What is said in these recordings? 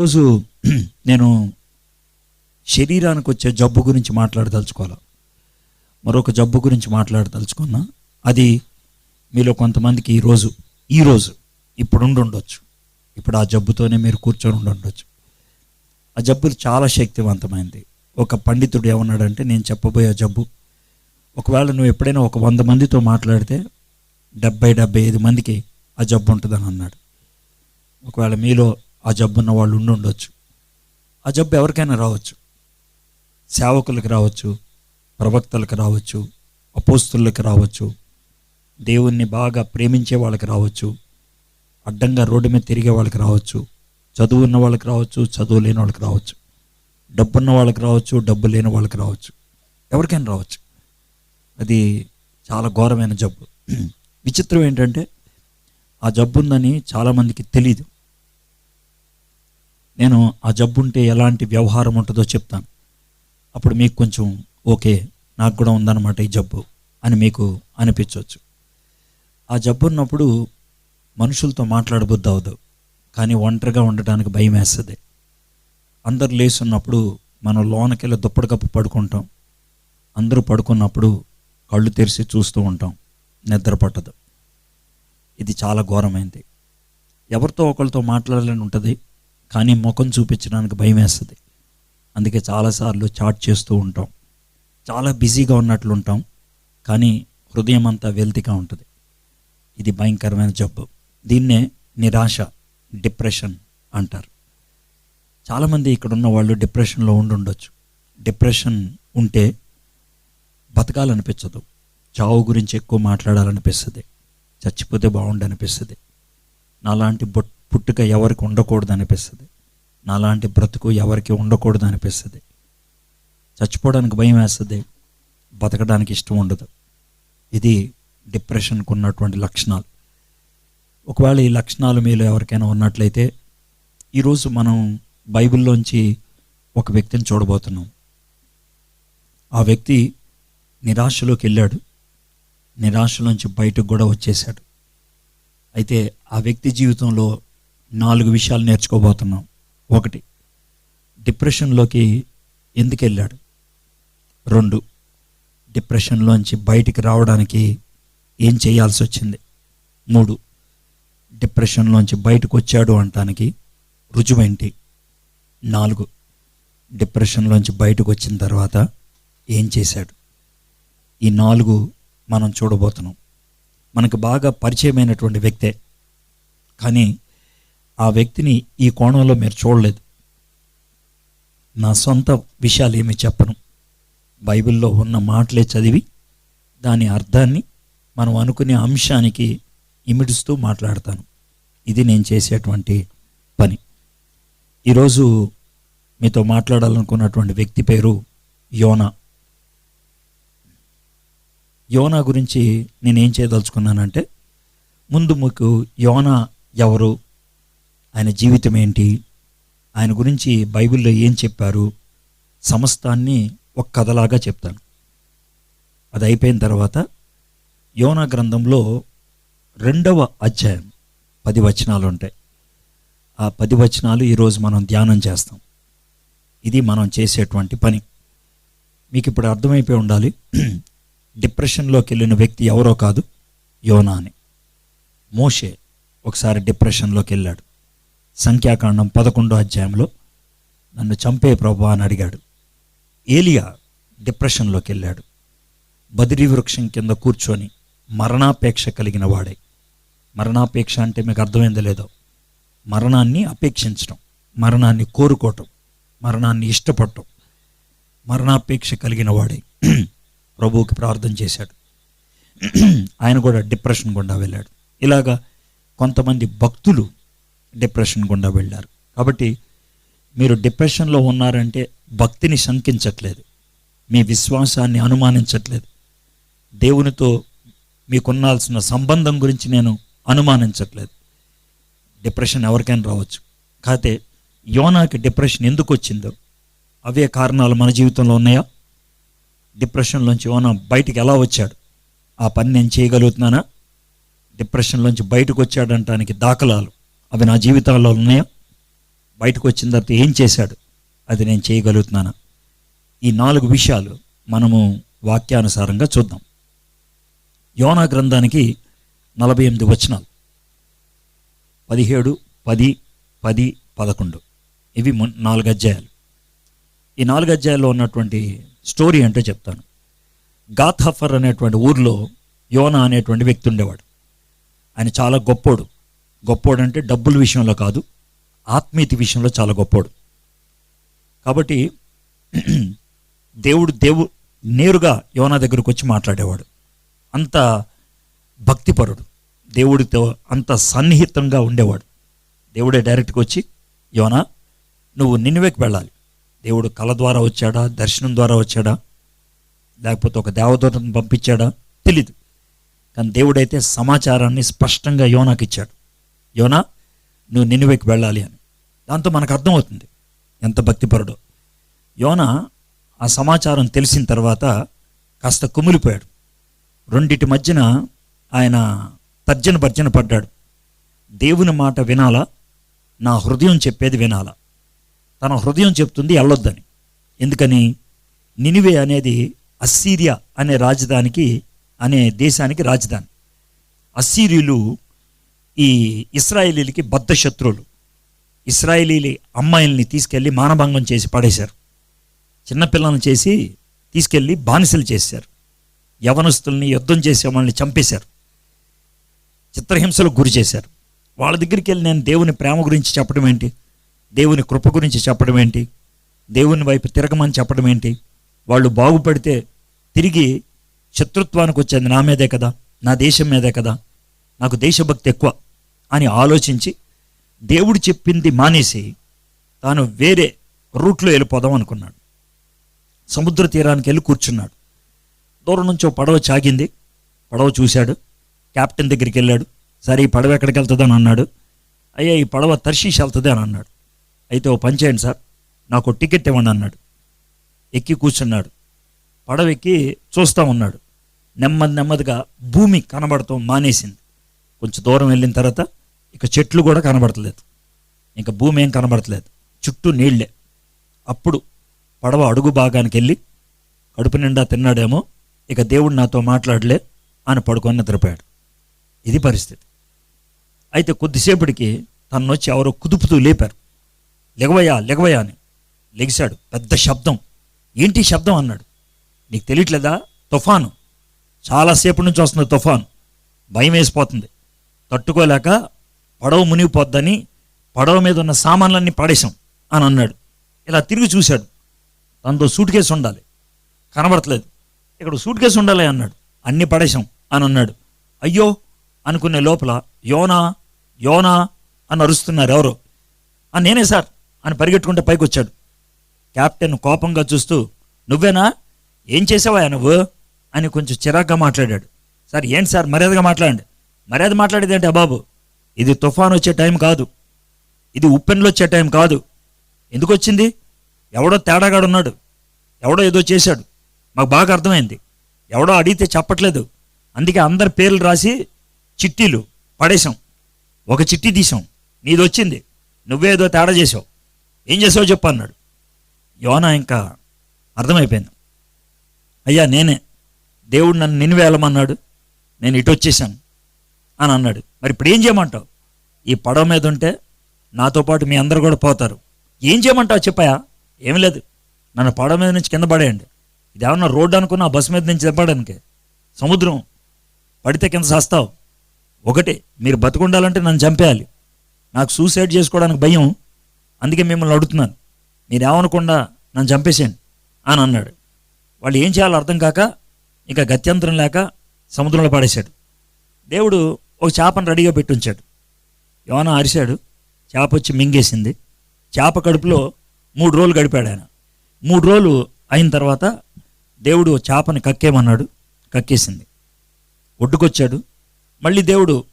రోజు నేను శరీరానికి వచ్చే జబ్బు గురించి మాట్లాడదలుచుకోవాలి? మరొక జబ్బు గురించి మాట్లాడదలుచుకున్నా అది మీలో కొంతమందికి ఈరోజు ఈరోజు ఇప్పుడు ఉండొచ్చు. ఇప్పుడు ఆ జబ్బుతోనే మీరు కూర్చొని ఉండొచ్చు. ఆ జబ్బు చాలా శక్తివంతమైంది. ఒక పండితుడు ఏమన్నాడంటే నేను చెప్పబోయే జబ్బు ఒకవేళ నువ్వు ఎప్పుడైనా ఒక వంద మందితో మాట్లాడితే డెబ్బై డెబ్బై ఐదు మందికి ఆ జబ్బు ఉంటుందని అన్నాడు. ఒకవేళ మీలో ఆ జబ్బున్న వాళ్ళు ఉండి ఉండొచ్చు. ఆ జబ్బు ఎవరికైనా రావచ్చు. సేవకులకు రావచ్చు ప్రవక్తలకు రావచ్చు అపోస్తులకు రావచ్చు దేవుణ్ణి బాగా ప్రేమించే వాళ్ళకి రావచ్చు అడ్డంగా రోడ్డు మీద తిరిగే వాళ్ళకి రావచ్చు చదువు ఉన్న వాళ్ళకి రావచ్చు చదువు లేని వాళ్ళకి రావచ్చు డబ్బు ఉన్న వాళ్ళకి రావచ్చు డబ్బు లేని వాళ్ళకి రావచ్చు. ఎవరికైనా రావచ్చు. అది చాలా ఘోరమైన జబ్బు. విచిత్రం ఏంటంటే ఆ జబ్బు ఉందని చాలామందికి తెలీదు. నేను ఆ జబ్బు ఉంటే ఎలాంటి వ్యవహారం ఉంటుందో చెప్తాను. అప్పుడు మీకు కొంచెం ఓకే నాకు కూడా ఉందన్నమాట ఈ జబ్బు అని మీకు అనిపించవచ్చు. ఆ జబ్బు ఉన్నప్పుడు మనుషులతో మాట్లాడబుద్ది అవదు కానీ ఒంటరిగా ఉండటానికి భయం వేస్తుంది. అందరు లేస్తున్నప్పుడు మనం లోనకెళ్ళి దుప్పటి కప్పు పడుకుంటాం. అందరూ పడుకున్నప్పుడు కళ్ళు తెరిచి చూస్తూ ఉంటాం. నిద్ర పట్టదు. ఇది చాలా ఘోరమైంది. ఎవరితో ఒకరితో మాట్లాడాలని ఉంటుంది? కానీ ముఖం చూపించడానికి భయం వేస్తుంది. అందుకే చాలాసార్లు చాట్ చేస్తూ ఉంటాం. చాలా బిజీగా ఉన్నట్లు ఉంటాం. కానీ హృదయం అంతా వెల్తిగా ఉంటుంది. ఇది భయంకరమైన జబ్బు. దీన్నే నిరాశ డిప్రెషన్ అంటారు. చాలామంది ఇక్కడ ఉన్న వాళ్ళు డిప్రెషన్లో ఉండుండొచ్చు డిప్రెషన్ ఉంటే బతకాలనిపించదు. చావు గురించి ఎక్కువ మాట్లాడాలనిపిస్తుంది. చచ్చిపోతే బాగుండనిపిస్తుంది. నాలాంటి బొట్ పుట్టుక ఎవరికి ఉండకూడదు అనిపిస్తుంది. నాలాంటి బ్రతుకు ఎవరికి ఉండకూడదు అనిపిస్తుంది. చచ్చిపోవడానికి భయం వేస్తుంది. బతకడానికి ఇష్టం ఉండదు. ఇది డిప్రెషన్కు ఉన్నటువంటి లక్షణాలు. ఒకవేళ ఈ లక్షణాలు మీలో ఎవరికైనా ఉన్నట్లయితే ఈరోజు మనం బైబిల్లోంచి ఒక వ్యక్తిని చూడబోతున్నాం. ఆ వ్యక్తి నిరాశలోకి వెళ్ళాడు. నిరాశలోంచి బయటకు కూడా వచ్చేసాడు అయితే ఆ వ్యక్తి జీవితంలో నాలుగు విషయాలు నేర్చుకోబోతున్నాం. ఒకటి డిప్రెషన్లోకి ఎందుకు వెళ్ళాడు? రెండు డిప్రెషన్లోంచి బయటికి రావడానికి ఏం చేయాల్సి వచ్చింది? మూడు డిప్రెషన్లోంచి బయటకు వచ్చాడు అనటానికి రుజువేంటి? నాలుగు డిప్రెషన్లోంచి బయటకు వచ్చిన తర్వాత ఏం చేశాడు? ఈ నాలుగు మనం చూడబోతున్నాం. మనకు బాగా పరిచయమైనటువంటి వ్యక్తే. కానీ ఆ వ్యక్తిని ఈ కోణంలో మీరు చూడలేదు. నా సొంత విషయాలు ఏమి చెప్పను. బైబిల్లో ఉన్న మాటలే చదివి దాని అర్థాన్ని మనం అనుకునే అంశానికి ఇమిడుస్తూ మాట్లాడతాను. ఇది నేను చేసేటువంటి పని. ఈరోజు మీతో మాట్లాడాలనుకున్నటువంటి వ్యక్తి పేరు యోనా. యోనా గురించి నేనేం చేయదలుచుకున్నానంటే ముందు మీకు యోనా ఎవరు? ఆయన జీవితం ఏంటి? ఆయన గురించి బైబిల్లో ఏం చెప్పారు? సమస్తాన్ని ఒక కథలాగా చెప్తాను. అది అయిపోయిన తర్వాత యోనా గ్రంథంలో రెండవ అధ్యాయం పది వచనాలు ఉంటాయి. ఆ పది వచనాలు ఈరోజు మనం ధ్యానం చేస్తాం. ఇది మనం చేసేటువంటి పని. మీకు ఇప్పుడు అర్థమైపోయి ఉండాలి. డిప్రెషన్లోకి వెళ్ళిన వ్యక్తి ఎవరో కాదు యోనా అని మోషే ఒకసారి డిప్రెషన్లోకి వెళ్ళాడు. సంఖ్యాకాండం పదకొండో అధ్యాయంలో నన్ను చంపే ప్రభు అని అడిగాడు. ఏలియా డిప్రెషన్లోకి వెళ్ళాడు. బదిరి వృక్షం కింద కూర్చొని మరణాపేక్ష కలిగిన వాడే. మరణాపేక్ష అంటే మీకు అర్థమైందో లేదో? మరణాన్ని అపేక్షించడం మరణాన్ని కోరుకోవటం మరణాన్ని ఇష్టపడటం మరణాపేక్ష కలిగిన వాడే. ప్రభువుకి ప్రార్థన చేశాడు. ఆయన కూడా డిప్రెషన్ గుండా వెళ్ళాడు. ఇలాగా కొంతమంది భక్తులు డిప్రెషన్ గుండా వెళ్ళారు. కాబట్టి మీరు డిప్రెషన్లో ఉన్నారంటే భక్తిని శంకించట్లేదు. మీ విశ్వాసాన్ని అనుమానించట్లేదు. దేవునితో మీకున్నాల్సిన సంబంధం గురించి నేను అనుమానించట్లేదు. డిప్రెషన్ ఎవరికైనా రావచ్చు. కాకపోతే యోనాకి డిప్రెషన్ ఎందుకు వచ్చిందో అవే కారణాలు మన జీవితంలో ఉన్నాయా? డిప్రెషన్లోంచి యోనా బయటికి ఎలా వచ్చాడు? ఆ పని నేను చేయగలుగుతున్నానా? డిప్రెషన్లోంచి బయటకు వచ్చాడంటానికి దాఖలాలు. అవి నా జీవితాల్లో ఉన్నాయా? బయటకు వచ్చిన తర్వాత ఏం చేశాడు? అది నేను చేయగలుగుతున్నాను? ఈ నాలుగు విషయాలు మనము వాక్యానుసారంగా చూద్దాం. యోనా గ్రంథానికి నలభై ఎనిమిది వచనాలు. పదిహేడు పది పది పదకొండు. ఇవి నాలుగు అధ్యాయాలు. ఈ నాలుగు అధ్యాయాల్లో ఉన్నటువంటి స్టోరీ అంటే చెప్తాను. గాథఫర్ అనేటువంటి ఊర్లో యోనా అనేటువంటి వ్యక్తి ఉండేవాడు. ఆయన చాలా గొప్పోడు. గొప్పోడు అంటే డబ్బుల విషయంలో కాదు ఆత్మీయత విషయంలో చాలా గొప్పోడు. కాబట్టి దేవుడు దేవు నేరుగా యోనా దగ్గరకు వచ్చి మాట్లాడేవాడు. అంత భక్తిపరుడు. దేవుడితో అంత సన్నిహితంగా ఉండేవాడు. దేవుడే డైరెక్ట్గా వచ్చి యోనా నువ్వు నిన్నువేకి వెళ్ళాలి. దేవుడు కళ ద్వారా వచ్చాడా దర్శనం ద్వారా వచ్చాడా లేకపోతే ఒక దేవదూతను పంపించాడా తెలీదు. కానీ దేవుడైతే సమాచారాన్ని స్పష్టంగా యోనాకిచ్చాడు. యోనా నువ్వు నిన్నువేకి వెళ్ళాలి అని. దాంతో మనకు అర్థమవుతుంది ఎంత భక్తిపరుడో. యోన ఆ సమాచారం తెలిసిన తర్వాత కాస్త కుమిలిపోయాడు. రెండిటి మధ్యన ఆయన తర్జన భర్జన పడ్డాడు. దేవుని మాట వినాలా? నా హృదయం చెప్పేది వినాలా? తన హృదయం చెప్తుంది వెళ్ళొద్దని ఎందుకని? నినివే అనేది అస్సీరియా అనే రాజధానికి అనే దేశానికి రాజధాని. అస్సీరియులు ఈ ఇస్రాయేలీలకి బద్ధ శత్రువులు ఇస్రాయేలీలి అమ్మాయిల్ని తీసుకెళ్ళి మానభంగం చేసి పడేశారు. చిన్నపిల్లలను చేసి తీసుకెళ్ళి బానిసలు చేశారు. యవనస్తుల్ని యుద్ధం చేసే వాళ్ళని చంపేశారు. చిత్రహింసలకు గురి చేశారు. వాళ్ళ దగ్గరికి వెళ్ళి నేను దేవుని ప్రేమ గురించి చెప్పడం ఏంటి? దేవుని కృప గురించి చెప్పడం ఏంటి? దేవుని వైపు తిరగమని చెప్పడం ఏంటి? వాళ్ళు బాగుపడితే తిరిగి శత్రుత్వానికి వచ్చేది నా మీదే కదా? నా దేశం మీదే కదా? నాకు దేశభక్తి ఎక్కువ. అని ఆలోచించి దేవుడు చెప్పింది మానేసి తాను వేరే రూట్లో వెళ్ళిపోదాం అనుకున్నాడు. సముద్ర తీరానికి వెళ్ళి కూర్చున్నాడు. దూరం నుంచి ఓ పడవ చాగింది. పడవ చూశాడు. క్యాప్టెన్ దగ్గరికి వెళ్ళాడు. సరే ఈ పడవ ఎక్కడికి వెళ్తుందని అన్నాడు. అయ్యా ఈ పడవ తర్షీష్ వెళ్తుంది అని అన్నాడు. అయితే ఓ పని చేయండి సార్ నాకు టికెట్ ఇవ్వండి అన్నాడు. ఎక్కి కూర్చున్నాడు. పడవ ఎక్కి చూస్తూ ఉన్నాడు. నెమ్మది నెమ్మదిగా భూమి కనబడటం మానేసింది. కొంచెం దూరం వెళ్ళిన తర్వాత ఇక చెట్లు కూడా కనబడతలేదు. ఇంకా భూమి ఏం కనబడతలేదు. చుట్టూ నీళ్ళే అప్పుడు పడవ అడుగు భాగానికి వెళ్ళి కడుపు నిండా తిన్నాడేమో ఇక దేవుడు నాతో మాట్లాడలే అని పడుకొని నిద్రపోయాడు. ఇది పరిస్థితి. అయితే కొద్దిసేపటికి తనొచ్చి ఎవరో కుదుపుతూ లేపారు. లెగవయా లెగవయా అని లెగిశాడు. పెద్ద శబ్దం. ఏంటి శబ్దం అన్నాడు. నీకు తెలియట్లేదా? తుఫాను. చాలాసేపు నుంచి వస్తుంది తుఫాను. భయం వేసిపోతుంది. తట్టుకోలేక పడవ మునిగిపోద్దని పడవ మీద ఉన్న సామాన్లన్నీ పడేశాం అని అన్నాడు. ఇలా తిరిగి చూశాడు. తనతో సూట్ కేసు ఉండాలి. కనబడట్లేదు ఇక్కడ సూట్ కేసు ఉండాలి అన్నాడు. అన్ని పడేశాం అని అన్నాడు. అయ్యో అనుకునే లోపల యోనా యోనా అని అరుస్తున్నారు ఎవరో. నేనే సార్ అని పరిగెట్టుకుంటే పైకి వచ్చాడు క్యాప్టెన్ కోపంగా చూస్తూ నువ్వేనా? ఏం చేసావా నువ్వు? అని కొంచెం చిరాగ్గా మాట్లాడాడు. సార్ ఏంటి సార్? మర్యాదగా మాట్లాడండి. మర్యాద మాట్లాడేది ఏంటి బాబు ఇది తుఫాన్ వచ్చే టైం కాదు. ఇది ఉప్పెన్లు వచ్చే టైం కాదు. ఎందుకు వచ్చింది ఎవడో తేడాగాడు ఉన్నాడు ఎవడో ఏదో చేశాడు. మాకు బాగా అర్థమైంది. ఎవడో అడిగితే చెప్పట్లేదు. అందుకే అందరి పేర్లు రాసి చిట్టీలు పడేశాం. ఒక చిట్టి తీసాం నీది వచ్చింది నువ్వేదో తేడా చేసావు ఏం చేసావు చెప్పు అన్నాడు. యోనా ఇంకా అర్థమైపోయింది. అయ్యా నేనే. దేవుడు నన్ను నిన్ను వేలమన్నాడు. నేను ఇటు వచ్చేసాను అని అన్నాడు. మరి ఇప్పుడు ఏం చేయమంటావు? ఈ పడవ మీద ఉంటే నాతో పాటు మీ అందరు కూడా పోతారు. ఏం చేయమంటావు చెప్పాయా ఏం లేదు. నన్ను పడవ మీద నుంచి కింద పడేయండి. ఇది ఏమన్నా రోడ్డు అనుకున్నా బస్సు మీద నుంచి దింపడానికి? సముద్రం పడితే కింద చేస్తావు ఒకటే మీరు బతుకుండాలంటే నన్ను చంపేయాలి. నాకు సూసైడ్ చేసుకోవడానికి భయం. అందుకే మిమ్మల్ని అడుగుతున్నాను. మీరు ఏమనకుండా నన్ను చంపేసేయండి అని అన్నాడు. వాళ్ళు ఏం చేయాలో అర్థం కాక ఇంకా గత్యంతరం లేక సముద్రంలో పడేశాడు. దేవుడు ఒక చేపను రెడీగా పెట్టి ఉంచాడు. యోన అరిశాడు చేప వచ్చి మింగేసింది. చేప కడుపులో మూడు రోజులు గడిపాడు ఆయన. మూడు రోజులు అయిన తర్వాత దేవుడు చేపని కక్కేమన్నాడు కక్కేసింది. ఒడ్డుకొచ్చాడు మళ్ళీ దేవుడు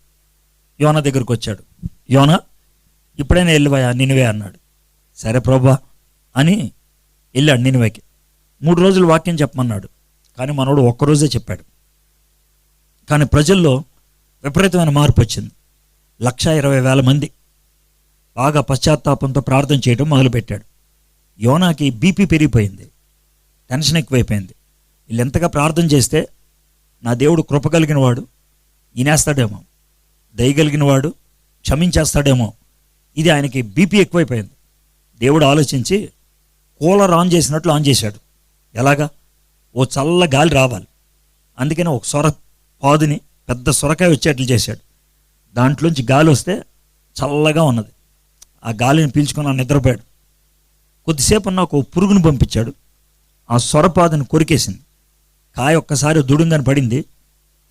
యోన దగ్గరకు వచ్చాడు. యోన ఇప్పుడైనా వెళ్ళివయా? నినివే అన్నాడు. సరే ప్రభా అని వెళ్ళాడు నినివేకి. మూడు రోజులు వాక్యం చెప్పమన్నాడు. కానీ మనోడు ఒక్కరోజే చెప్పాడు. కానీ ప్రజల్లో విపరీతమైన మార్పు వచ్చింది. లక్ష ఇరవై వేల మంది. బాగా పశ్చాత్తాపంతో ప్రార్థన చేయడం మొదలుపెట్టాడు. యోనాకి బీపీ పెరిగిపోయింది. టెన్షన్ ఎక్కువైపోయింది. వీళ్ళు ఎంతగా ప్రార్థన చేస్తే నా దేవుడు కృప కలిగిన వాడు ఈనేస్తాడేమో. దయగలిగిన వాడు క్షమించేస్తాడేమో. ఇది ఆయనకి బీపీ ఎక్కువైపోయింది. దేవుడు ఆలోచించి కూలర్ ఆన్ చేసినట్లు ఆన్ చేశాడు. ఎలాగా? ఓ చల్ల గాలి రావాలి. అందుకని ఒక సొర పాదుని పెద్ద సొరకాయ వచ్చేట్లు చేశాడు. దాంట్లోంచి గాలి వస్తే చల్లగా ఉన్నది. ఆ గాలిని పీల్చుకొని ఆ నిద్రపోయాడు. కొద్దిసేపు ఉన్న ఒక పురుగును పంపించాడు. ఆ సొరపాదను కొరికేసింది. కాయ ఒక్కసారి దుడుందని పడింది.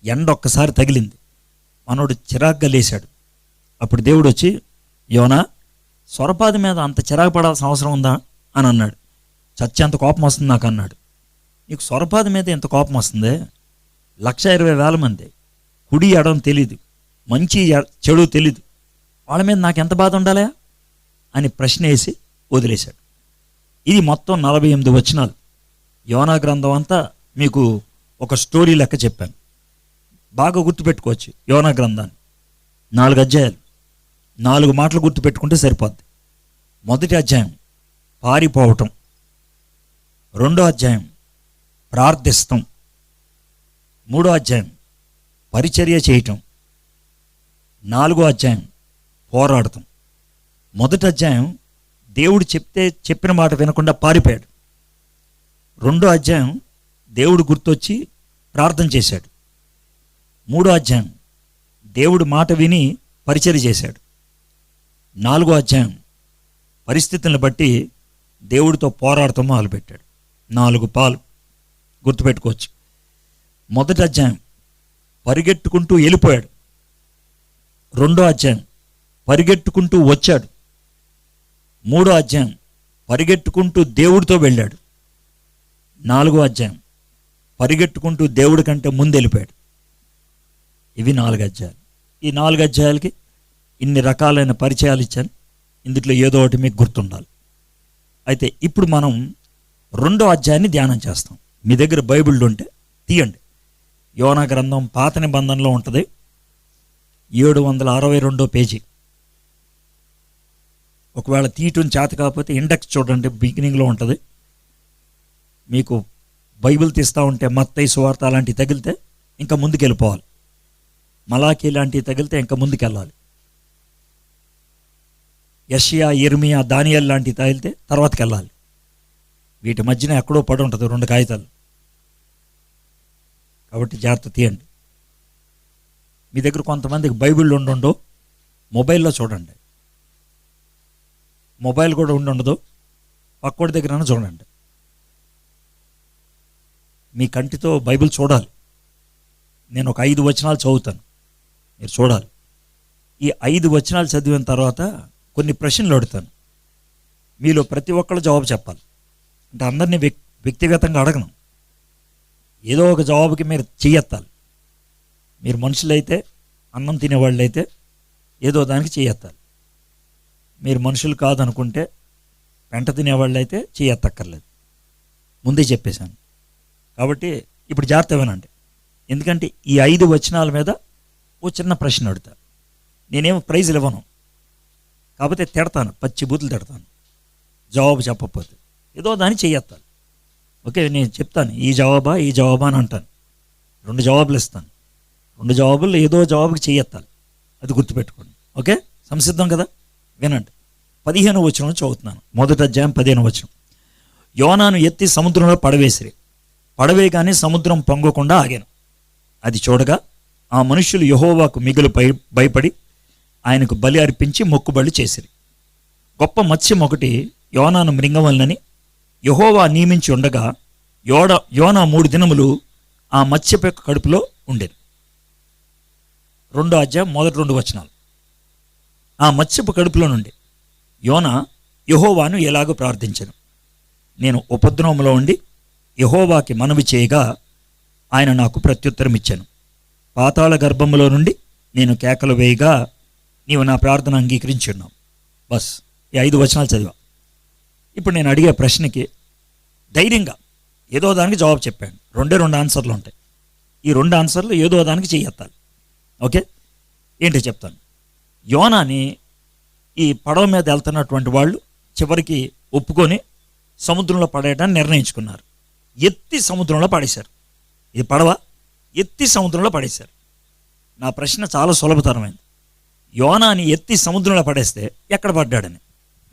ఎండ ఒక్కసారి తగిలింది. మనోడు చిరాగ్గా లేశాడు. అప్పుడు దేవుడు వచ్చి యోనా సొరపాది మీద అంత చిరాకు పడాల్సిన అవసరం ఉందా? అని అన్నాడు. చచ్చేంత కోపం వస్తుంది నాకు అన్నాడు. నీకు సొరపాది మీద ఎంత కోపం వస్తుంది? లక్ష ఇరవై వేల మంది. కుడి ఎడం తెలియదు మంచి చెడు తెలీదు. వాళ్ళ మీద నాకు ఎంత బాధ ఉండాలా? అని ప్రశ్న వేసి వదిలేశాడు. ఇది మొత్తం నలభై ఎనిమిది వచనాలు. యోనా గ్రంథం అంతా మీకు ఒక స్టోరీ లెక్క చెప్పాను. బాగా గుర్తుపెట్టుకోవచ్చు యోనా గ్రంథాన్ని. నాలుగు అధ్యాయాలు. నాలుగు మాటలు గుర్తుపెట్టుకుంటే సరిపోద్ది. మొదటి అధ్యాయం పారిపోవటం. రెండో అధ్యాయం ప్రార్థిస్తాం. మూడో అధ్యాయం పరిచర్య చేయటం. నాలుగో అధ్యాయం పోరాడతాం. మొదటి అధ్యాయం దేవుడు చెప్తే చెప్పిన మాట వినకుండా పారిపోయాడు. రెండో అధ్యాయం దేవుడు గుర్తొచ్చి ప్రార్థన చేశాడు. మూడో అధ్యాయం దేవుడు మాట విని పరిచర్య చేశాడు. నాలుగో అధ్యాయం పరిస్థితులను బట్టి దేవుడితో పోరాడటం మొదలుపెట్టాడు. నాలుగు పాలు గుర్తుపెట్టుకోవచ్చు. మొదటి అధ్యాయం పరిగెట్టుకుంటూ వెళ్ళిపోయాడు. రెండో అధ్యాయం. పరిగెట్టుకుంటూ వచ్చాడు. మూడో అధ్యాయం. పరిగెట్టుకుంటూ దేవుడితో వెళ్ళాడు. నాలుగో అధ్యాయం. పరిగెట్టుకుంటూ దేవుడి కంటే ముందు వెళ్ళిపోయాడు. ఇవి నాలుగు అధ్యాయాలు. ఈ నాలుగు అధ్యాయాలకి ఇన్ని రకాలైన పరిచయాలు ఇచ్చాను. ఇందులో ఏదో ఒకటి మీకు గుర్తుండాలి. అయితే ఇప్పుడు మనం రెండో అధ్యాయాన్ని ధ్యానం చేస్తాం. మీ దగ్గర బైబిల్ ఉంటే తీయండి. యోనా గ్రంథం పాత నిబంధనలో ఉంటుంది. ఏడు వందల అరవై రెండో పేజీ. ఒకవేళ తీయటం చేత కాకపోతే ఇండెక్స్ చూడండి బిగినింగ్లో ఉంటుంది. మీకు బైబిల్ తీస్తూ ఉంటే మత్తయి సువార్త అలాంటివి తగిలితే ఇంకా ముందుకు వెళ్ళిపోవాలి మలాఖీ లాంటివి తగిలితే ఇంకా ముందుకు వెళ్ళాలి యషియా ఇర్మియా దానియల్ లాంటివి తగిలితే తర్వాతకి వెళ్ళాలి వీటి మధ్యన ఎక్కడో పడి ఉంటుంది రెండు కాగితాలు. కాబట్టి జాగ్రత్త తీయండి. మీ దగ్గర కొంతమందికి బైబిల్ ఉండుండో మొబైల్లో చూడండి. మొబైల్ కూడా ఉండుండదు ఉండదు. పక్కోడి దగ్గర చూడండి. మీ కంటితో బైబిల్ చూడాలి. నేను ఒక ఐదు వచనాలు చదువుతాను. మీరు చూడాలి. ఈ ఐదు వచనాలు చదివిన తర్వాత కొన్ని ప్రశ్నలు అడుగుతాను. మీలో ప్రతి ఒక్కళ్ళు జవాబు చెప్పాలి. అంటే అందరినీ వ్యక్ వ్యక్తిగతంగా అడగను. ఏదో ఒక జవాబుకి మీరు చెయ్యెత్తాలి. మీరు మనుషులైతే అన్నం తినేవాళ్ళు అయితే ఏదో దానికి చెయ్యెత్తాలి మీరు మనుషులు కాదనుకుంటే పెంట తినేవాళ్ళు అయితే ముందే చెప్పేశాను. కాబట్టి ఇప్పుడు జాగ్రత్త వినండి. ఎందుకంటే ఈ ఐదు వచనాల మీద ఓ చిన్న ప్రశ్న అడుగుతా నేనేం ప్రైజులు ఇవ్వను. కాకపోతే తిడతాను పచ్చి బూతులు తిడతాను. జవాబు చెప్పకపోతే ఏదో దాన్ని చెయ్యెత్తాలి ఓకే నేను చెప్తాను. ఈ జవాబా ఈ జవాబా అని అంటాను. రెండు జవాబులు ఇస్తాను. రెండు జవాబులు ఏదో జవాబుకి చేయెత్తాలి. అది గుర్తుపెట్టుకోండి. ఓకే? సంసిద్ధం కదా? వినండి. పదిహేను వచనం చదువుతున్నాను. మొదట అధ్యాయం పదిహేను వచనం. యోనాను ఎత్తి సముద్రంలో పడవేసిరి. పడవేగానే సముద్రం పొంగకుండా ఆగాను. అది చూడగా ఆ మనుషులు యహోవాకు మిగులు భయ భయపడి ఆయనకు బలి అర్పించి మొక్కుబళ్ళు చేసిరి. గొప్ప మత్స్యం ఒకటి యోనాను మృంగవలనని యహోవా నియమించి ఉండగా యోడ యోనా మూడు దినములు ఆ మత్స్యపు కడుపులో ఉండేది రెండో అధ్యాయం మొదటి రెండు వచనాలు. ఆ మత్స్యపు కడుపులో నుండి యోన యహోవాను ఎలాగో ప్రార్థించను. నేను ఉపద్రవంలో ఉండి యహోవాకి మనవి చేయగా ఆయన నాకు ప్రత్యుత్తరం ఇచ్చాను. పాతాళ గర్భంలో నుండి నేను కేకలు వేయగా నీవు నా ప్రార్థన అంగీకరించున్నావు. బస్ ఈ ఐదు వచనాలు చదివా. ఇప్పుడు నేను అడిగే ప్రశ్నకి ధైర్యంగా ఏదో దానికి జవాబు చెప్పాను. రెండే రెండు ఆన్సర్లు ఉంటాయి. ఈ రెండు ఆన్సర్లు ఏదో దానికి చెయ్యెత్తాలి ఓకే? ఏంటో చెప్తాను? యోనాని ఈ పడవ మీద వెళ్తున్నటువంటి వాళ్ళు చివరికి ఒప్పుకొని సముద్రంలో పడేయడానికి నిర్ణయించుకున్నారు. ఎత్తి సముద్రంలో పడేశారు. ఇది పడవ. ఎత్తి సముద్రంలో పడేశారు. నా ప్రశ్న చాలా సులభతరమైంది. యోనాని ఎత్తి సముద్రంలో పడేస్తే ఎక్కడ పడ్డాడని?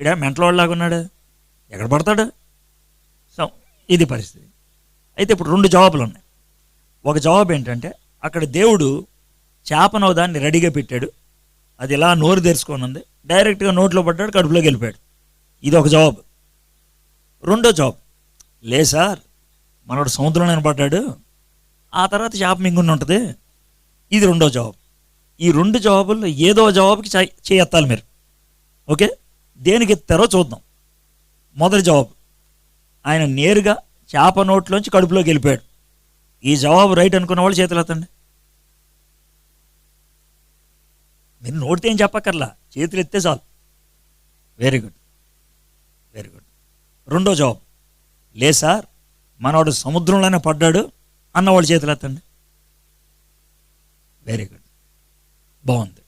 ఇడా మెంటలోళ్ళలాగా ఉన్నాడు. ఎక్కడ పడతాడు? సో ఇది పరిస్థితి. అయితే ఇప్పుడు రెండు జవాబులు ఉన్నాయి. ఒక జవాబు ఏంటంటే అక్కడ దేవుడు చేపనో దాన్ని రెడీగా పెట్టాడు. అది ఇలా నోరు తెరుచుకోనుంది డైరెక్ట్గా నోట్లో పడ్డాడు కడుపులోకి వెళ్ళిపోయాడు. ఇది ఒక జవాబు రెండో జవాబు లే సార్ మనోడు సముద్రంలో పడ్డాడు ఆ తర్వాత చేప మింగుని ఉంటుంది. ఇది రెండో జవాబు ఈ రెండు జవాబుల్లో ఏదో జవాబుకి చే- చేయెత్తాలి మీరు. ఓకే? దేనికి ఎత్తారో చూద్దాం. మొదటి జవాబు ఆయన నేరుగా చేప నోట్లోంచి కడుపులోకి వెళ్ళిపోయాడు. ఈ జవాబు రైట్ అనుకున్న వాళ్ళు చేతులు ఎత్తండి. మీరు నోటితో ఏం చెప్పక్కర్లా? చేతులు ఎత్తే చాలు. వెరీ గుడ్ వెరీ గుడ్ రెండో జవాబు. లే సార్ మనవాడు సముద్రంలోనే పడ్డాడు అన్నవాడు చేతులు ఎత్తండి. వెరీ గుడ్ బాగుంది.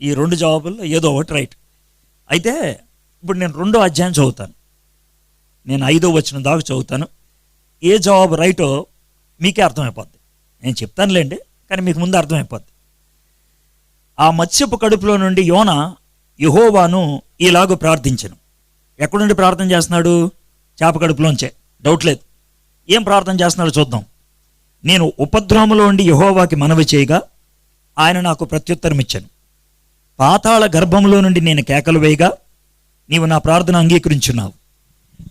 ఈ రెండు జవాబుల్లో ఏదో ఒకటి రైట్. అయితే ఇప్పుడు నేను రెండో అధ్యాయం చదువుతాను. నేను ఐదో వచ్చిన దాకా చదువుతాను. ఏ జవాబు రైటో మీకే అర్థమైపోద్ది. నేను చెప్తానులేండి కానీ మీకు ముందు అర్థమైపోద్ది. ఆ మత్స్యపు కడుపులో నుండి యోన యహోవాను ఇలాగ ప్రార్థించను. ఎక్కడి నుండి ప్రార్థన చేస్తున్నాడు? చేప కడుపులోంచే. డౌట్ లేదు. ఏం ప్రార్థన చేస్తున్నాడు చూద్దాం. నేను ఉపద్రవములో ఉండి యహోవాకి మనవి చేయగా ఆయన నాకు ప్రత్యుత్తరం ఇచ్చాను పాతాళ గర్భంలో నుండి నేను కేకలు వేయగా నీవు నా ప్రార్థన అంగీకరించున్నావు.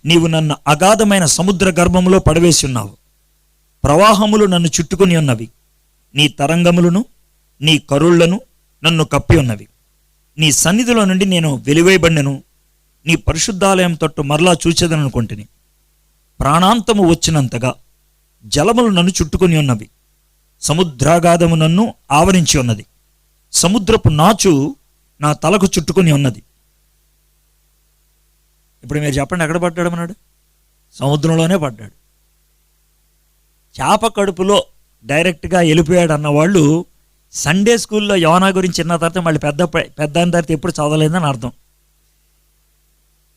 నీవు నన్ను అగాధమైన సముద్ర గర్భములో పడవేసి ఉన్నావు. ప్రవాహములు నన్ను చుట్టుకుని ఉన్నవి. నీ తరంగములను నీ కరుళ్ళను నన్ను కప్పి ఉన్నవి నీ సన్నిధిలో నుండి నేను వెలివేయబడినను. నీ పరిశుద్ధాలయం తట్టు మరలా చూచేదననుకుంటుని ప్రాణాంతము వచ్చినంతగా జలములు నన్ను చుట్టుకొని ఉన్నవి. సముద్రాగాధము నన్ను ఆవరించి ఉన్నది. సముద్రపు నాచు నా తలకు చుట్టుకొని ఉన్నది. ఇప్పుడు మీరు చెప్పండి ఎక్కడ పడ్డాడు అన్నాడు సముద్రంలోనే పడ్డాడు. చేప కడుపులో డైరెక్ట్గా వెళ్ళిపోయాడు అన్న వాళ్ళు సండే స్కూల్లో యోనా గురించి చిన్న తర్వాత మళ్ళీ పెద్ద పెద్ద అయిన తర్వాత ఎప్పుడు చదవలేదని అర్థం.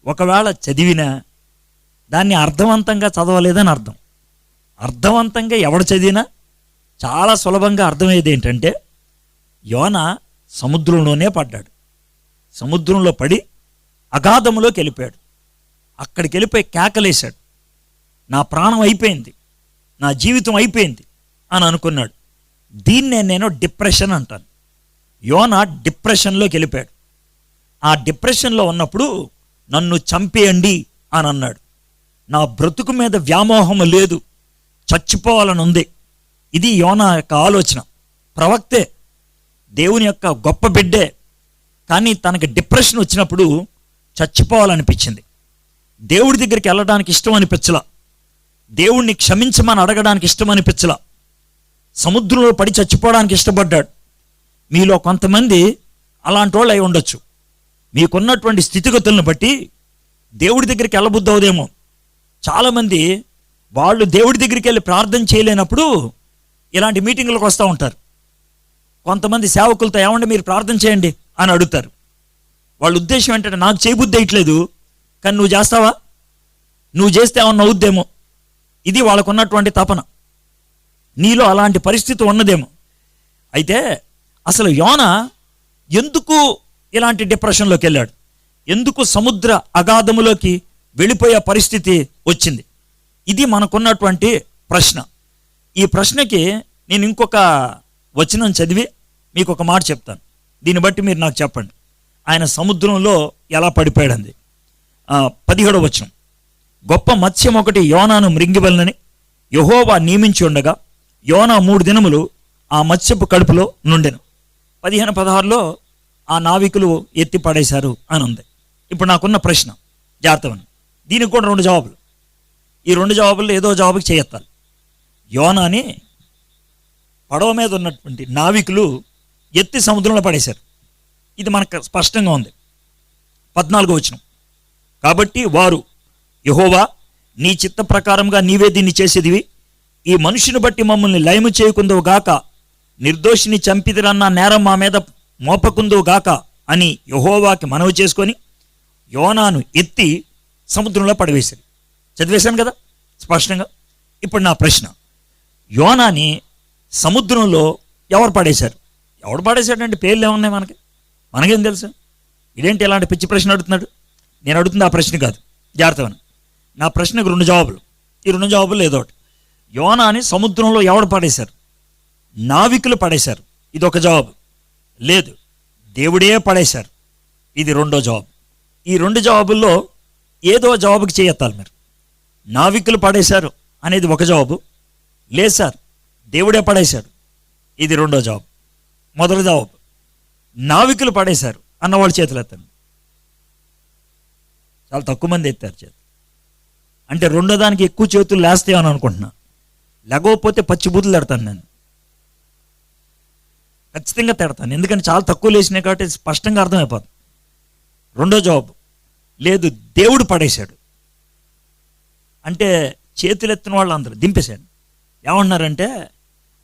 ఒకవేళ చదివినా దాన్ని అర్థవంతంగా చదవలేదని అర్థం. అర్థవంతంగా ఎవడు చదివినా చాలా సులభంగా అర్థమయ్యేది ఏంటంటే యోన సముద్రంలోనే పడ్డాడు. సముద్రంలో పడి అగాధములోకి వెళ్ళిపోయాడు. అక్కడికి వెళ్ళిపోయి కేకలేశాడు. నా ప్రాణం అయిపోయింది. నా జీవితం అయిపోయింది అని అనుకున్నాడు. దీన్నే నేను డిప్రెషన్ అంటాను. యోన డిప్రెషన్లోకి వెళ్ళిపోయాడు. ఆ డిప్రెషన్లో ఉన్నప్పుడు నన్ను చంపేయండి అని అన్నాడు. నా బ్రతుకు మీద వ్యామోహం లేదు చచ్చిపోవాలని ఉంది. ఇది యోన యొక్క ఆలోచన. ప్రవక్తే దేవుని యొక్క గొప్ప బిడ్డే కానీ తనకి డిప్రెషన్ వచ్చినప్పుడు చచ్చిపోవాలనిపించింది. దేవుడి దగ్గరికి వెళ్ళడానికి ఇష్టం అనిపించలా. దేవుణ్ణి క్షమించమని అడగడానికి ఇష్టం అనిపించలా. సముద్రంలో పడి చచ్చిపోవడానికి ఇష్టపడ్డాడు. మీలో కొంతమంది అలాంటి వాళ్ళు అయి ఉండొచ్చు. మీకున్నటువంటి స్థితిగతులను బట్టి దేవుడి దగ్గరికి వెళ్ళబుద్ధి అవుదేమో చాలామంది వాళ్ళు దేవుడి దగ్గరికి వెళ్ళి ప్రార్థన చేయలేనప్పుడు ఇలాంటి మీటింగులకు వస్తూ ఉంటారు. కొంతమంది సేవకులతో ఏమంటే మీరు ప్రార్థన చేయండి అని అడుగుతారు. వాళ్ళ ఉద్దేశం ఏంటంటే నాకు చేయబుద్ధి అయ్యట్లేదు కానీ నువ్వు చేస్తావా? నువ్వు చేస్తే ఏమన్నా అవుద్దేమో? ఇది వాళ్ళకున్నటువంటి తపన. నీలో అలాంటి పరిస్థితి ఉన్నదేమో. అయితే అసలు యోన ఎందుకు ఇలాంటి డిప్రెషన్లోకి వెళ్ళాడు? ఎందుకు సముద్ర అగాధములోకి వెళ్ళిపోయే పరిస్థితి వచ్చింది? ఇది మనకున్నటువంటి ప్రశ్న. ఈ ప్రశ్నకి నేను ఇంకొక వచనం చదివి మీకు ఒక మాట చెప్తాను. దీన్ని బట్టి మీరు నాకు చెప్పండి. ఆయన సముద్రంలో ఎలా పడిపోయాడంది? పదిహేడవ వచనం. గొప్ప మత్స్యం ఒకటి యోనాను మృంగివలనని యహోవా నియమించి ఉండగా యోనా మూడు దినములు ఆ మత్స్యపు కడుపులో నుండెను. పదిహేను పదహారులో ఆ నావికులు ఎత్తి పడేశారు అని ఉంది ఇప్పుడు నాకున్న ప్రశ్న జాగ్రత్తమని దీనికి కూడా రెండు జవాబులు. ఈ రెండు జవాబుల్లో ఏదో జవాబుకి చేయెత్తాలి యోనాని పడవ మీద ఉన్నటువంటి నావికులు ఎత్తి సముద్రంలో పడేశారు. ఇది మనకు స్పష్టంగా ఉంది. పద్నాలుగో వచనం. కాబట్టి వారు యహోవా నీ చిత్త ప్రకారంగా నీవే దీన్ని చేసేదివి? ఈ మనుషుని బట్టి మమ్మల్ని లయము చేయకుందువు గాక నిర్దోషిని చంపిదిరన్న నేరం మా మీద మోపకుందువు గాక అని యహోవాకి మనవి చేసుకొని యోనాను ఎత్తి సముద్రంలో పడవేశారు. చదివేశాను కదా? స్పష్టంగా? ఇప్పుడు నా ప్రశ్న. యోనాని సముద్రంలో ఎవరు పడేశారు? ఎవడు పడేశాడంటే పేర్లు ఏమున్నాయి మనకి? మనకేం తెలుసు? ఇదేంటి ఇలాంటి పిచ్చి ప్రశ్న అడుగుతున్నాడు? నేను అడుగుతుంది ఆ ప్రశ్న కాదు. జాగ్రత్తగా నా ప్రశ్నకు రెండు జవాబులు. ఈ రెండు జవాబులు ఏదో ఒకటి. యోనాని సముద్రంలో ఎవడు పడేశారు? నావికులు పడేశారు. ఇది ఒక జవాబు. లేదు దేవుడే పడేశారు. ఇది రెండో జవాబు. ఈ రెండు జవాబుల్లో ఏదో జవాబుకి చేయెత్తాలి మీరు. నావికులు పడేశారు అనేది ఒక జవాబు. లేదు సార్ దేవుడే పడేశాడు ఇది రెండో జవాబు. మొదటి జవాబు. నావికులు పడేశారు అన్నవాళ్ళు చేతులు ఎత్తండి చాలా తక్కువ మంది ఎత్తారు చేతులు. అంటే రెండో దానికి ఎక్కువ చేతులు లేస్తాయని అనుకుంటున్నా. లేకపోతే పచ్చి బూతులు తిడతాను నేను. ఖచ్చితంగా తిడతాను. ఎందుకంటే చాలా తక్కువ లేచినాయి కాబట్టి స్పష్టంగా అర్థమైపోతుంది. రెండో జవాబు లేదు దేవుడు పడేశాడు. అంటే చేతులు ఎత్తిన వాళ్ళు అందరూ దింపేశాడు ఏమన్నారంటే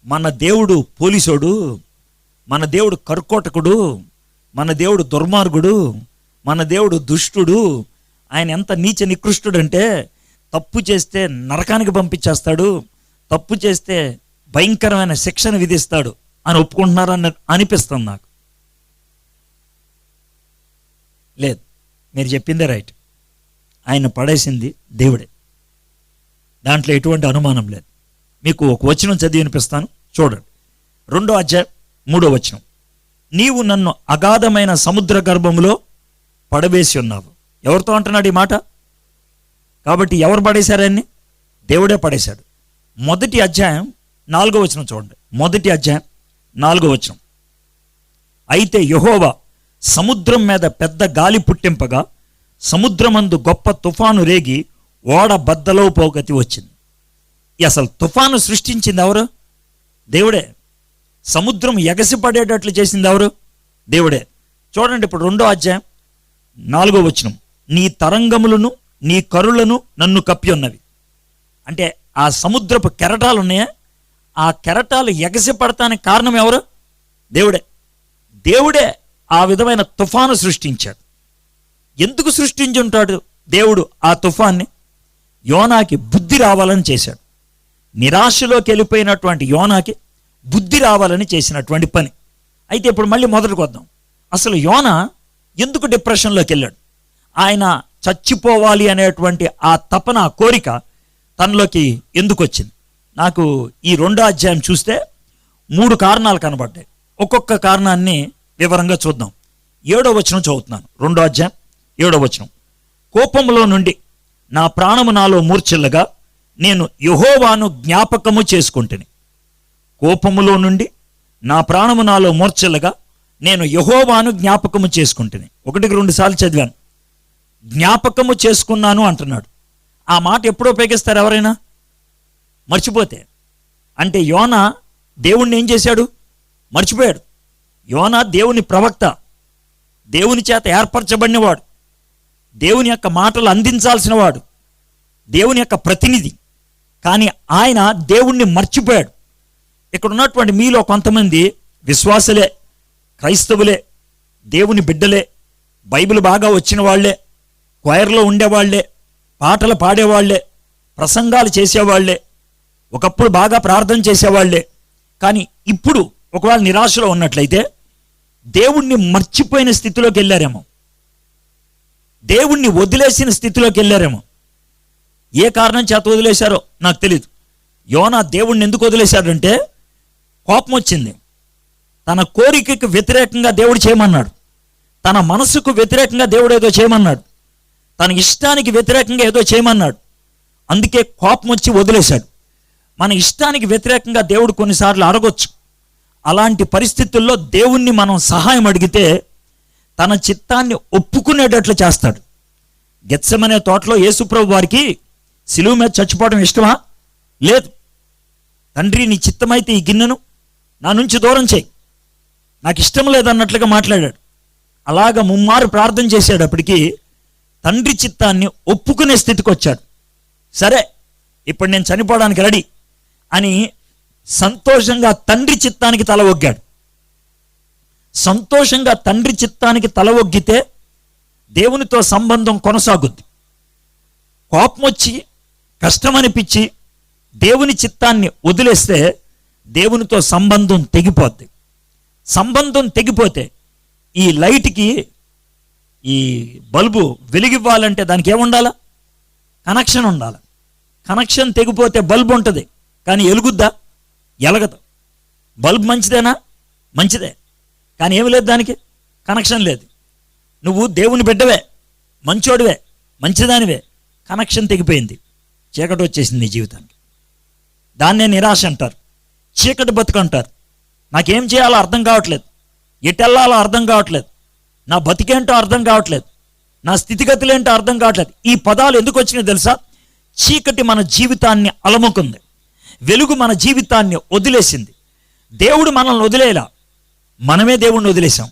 మన దేవుడు పోలీసోడు మన దేవుడు కర్కోటకుడు మన దేవుడు దుర్మార్గుడు మన దేవుడు దుష్టుడు ఆయన ఎంత నీచ నికృష్టుడు అంటే తప్పు చేస్తే నరకానికి పంపించేస్తాడు తప్పు చేస్తే భయంకరమైన శిక్షను విధిస్తాడు అని ఒప్పుకుంటున్నారని అనిపిస్తుంది నాకు. లేదు మీరు చెప్పిందే రైట్. ఆయన పడేసింది దేవుడే. దాంట్లో ఎటువంటి అనుమానం లేదు. మీకు ఒక వచనం చదివి వినిపిస్తాను చూడండి. రెండో అధ్యాయం మూడో వచనం. నీవు నన్ను అగాధమైన సముద్ర గర్భంలో పడవేసి ఉన్నావు. ఎవరితో అంటున్నాడు ఈ మాట? కాబట్టి ఎవరు పడేశారని దేవుడే పడేశాడు. మొదటి అధ్యాయం నాలుగో వచనం చూడండి. మొదటి అధ్యాయం నాలుగో వచనం. అయితే యహోవా సముద్రం మీద పెద్ద గాలి పుట్టింపగా సముద్రమందు గొప్ప తుఫాను రేగి ఓడ బద్దలో పోగతి వచ్చింది. అసలు తుఫాను సృష్టించింది ఎవరు? దేవుడే. సముద్రం ఎగసిపడేటట్లు చేసింది ఎవరు? దేవుడే. చూడండి ఇప్పుడు రెండో అధ్యాయం నాలుగో వచనం. నీ తరంగములను నీ కరులను నన్ను కప్పి ఉన్నవి. అంటే ఆ సముద్రపు కెరటాలు ఉన్నాయా? ఆ కెరటాలు ఎగసి పడటానికి కారణం ఎవరు? దేవుడే. దేవుడే ఆ విధమైన తుఫాను సృష్టించాడు. ఎందుకు సృష్టించి ఉంటాడు దేవుడు ఆ తుఫాన్ని? యోనాకి బుద్ధి రావాలని చేశాడు. నిరాశలోకి వెళ్ళిపోయినటువంటి యోనాకి బుద్ధి రావాలని చేసినటువంటి పని. అయితే ఇప్పుడు మళ్ళీ మొదటికి వద్దాం. అసలు యోన ఎందుకు డిప్రెషన్లోకి వెళ్ళాడు? ఆయన చచ్చిపోవాలి అనేటువంటి ఆ తపన కోరిక తనలోకి ఎందుకు వచ్చింది నాకు ఈ రెండో అధ్యాయం చూస్తే మూడు కారణాలు కనబడ్డాయి. ఒక్కొక్క కారణాన్ని వివరంగా చూద్దాం. ఏడో వచనం చదువుతున్నాను. రెండో అధ్యాయం ఏడో వచనం. కోపంలో నుండి నా ప్రాణము నాలో మూర్చిల్లగా నేను యహోవాను జ్ఞాపకము చేసుకుంటుని. కోపములో నుండి నా ప్రాణము నాలో మూర్చిల్లగా నేను యహోవాను జ్ఞాపకము చేసుకుంటుని. ఒకటికి రెండు సార్లు చదివాను. జ్ఞాపకము చేసుకున్నాను అంటున్నాడు. ఆ మాట ఎప్పుడు ఉపయోగిస్తారు ఎవరైనా? మర్చిపోతే. అంటే యోన దేవుణ్ణి ఏం చేశాడు? మర్చిపోయాడు. యోన దేవుని ప్రవక్త. దేవుని చేత ఏర్పరచబడినవాడు. దేవుని యొక్క మాటలు అందించాల్సినవాడు. దేవుని యొక్క ప్రతినిధి. కానీ ఆయన దేవుణ్ణి మర్చిపోయాడు. ఇక్కడ ఉన్నటువంటి మీలో కొంతమంది విశ్వాసులే క్రైస్తవులే దేవుని బిడ్డలే బైబిల్ బాగా వచ్చిన వాళ్ళే క్వైర్లో ఉండేవాళ్ళే పాటలు పాడేవాళ్ళే ప్రసంగాలు చేసేవాళ్ళే ఒకప్పుడు బాగా ప్రార్థన చేసేవాళ్ళే. కానీ ఇప్పుడు ఒకవేళ నిరాశలో ఉన్నట్లయితే దేవుణ్ణి మర్చిపోయిన స్థితిలోకి వెళ్ళారేమో. దేవుణ్ణి వదిలేసిన స్థితిలోకి వెళ్ళారేమో. ఏ కారణం చేత వదిలేశారో నాకు తెలియదు యోనా దేవుణ్ణి ఎందుకు వదిలేశాడంటే కోపం వచ్చింది. తన కోరికకు వ్యతిరేకంగా దేవుడు చేయమన్నాడు. తన మనసుకు వ్యతిరేకంగా దేవుడు ఏదో చేయమన్నాడు. తన ఇష్టానికి వ్యతిరేకంగా ఏదో చేయమన్నాడు. అందుకే కోపం వచ్చి వదిలేశాడు. మన ఇష్టానికి వ్యతిరేకంగా దేవుడు కొన్నిసార్లు అడగొచ్చు. అలాంటి పరిస్థితుల్లో దేవుణ్ణి మనం సహాయం అడిగితే తన చిత్తాన్ని ఒప్పుకునేటట్లు చేస్తాడు. గెత్సమనే తోటలో యేసుప్రభు వారికి సిలువు మీద చచ్చిపోవడం ఇష్టమా? లేదు. తండ్రి నీ చిత్తమైతే ఈ గిన్నెను నా నుంచి దూరం చేయి. నాకు ఇష్టం లేదన్నట్లుగా మాట్లాడాడు. అలాగ ముమ్మారు ప్రార్థన చేసేటప్పటికీ తండ్రి చిత్తాన్ని ఒప్పుకునే స్థితికి వచ్చాడు. సరే ఇప్పుడు నేను చనిపోవడానికి రెడీ అని సంతోషంగా తండ్రి చిత్తానికి తల ఒగ్గాడు. సంతోషంగా తండ్రి చిత్తానికి తల ఒగ్గితే దేవునితో సంబంధం కొనసాగుద్ది. కోపం వచ్చి కష్టమనిపించి దేవుని చిత్తాన్ని వదిలేస్తే దేవునితో సంబంధం తెగిపోద్ది. సంబంధం తెగిపోతే ఈ లైట్కి ఈ బల్బు వెలిగివ్వాలంటే దానికి ఏముండాలా? కనెక్షన్ ఉండాలి? కనెక్షన్ తెగిపోతే బల్బ్ ఉంటుంది కానీ ఎలుగుద్దా? ఎలగదు. బల్బ్ మంచిదేనా? మంచిదే. కానీ ఏమి లేదు దానికి? కనెక్షన్ లేదు. నువ్వు దేవుని బిడ్డవే మంచోడివే మంచిదానివే. కనెక్షన్ తెగిపోయింది. చీకటి వచ్చేసింది నీ జీవితానికి. దాన్నే నిరాశ అంటారు. చీకటి బతుకు అంటారు. నాకేం చేయాలో అర్థం కావట్లేదు. ఎటెళ్ళాలో అర్థం కావట్లేదు. నా బతికేంటో అర్థం కావట్లేదు. నా స్థితిగతులేంటో అర్థం కావట్లేదు. ఈ పదాలు ఎందుకు వచ్చినాయి తెలుసా? చీకటి మన జీవితాన్ని అలముకుంది. వెలుగు మన జీవితాన్ని వదిలేసింది. దేవుడు మనల్ని వదిలేలా? మనమే దేవుణ్ణి వదిలేసాం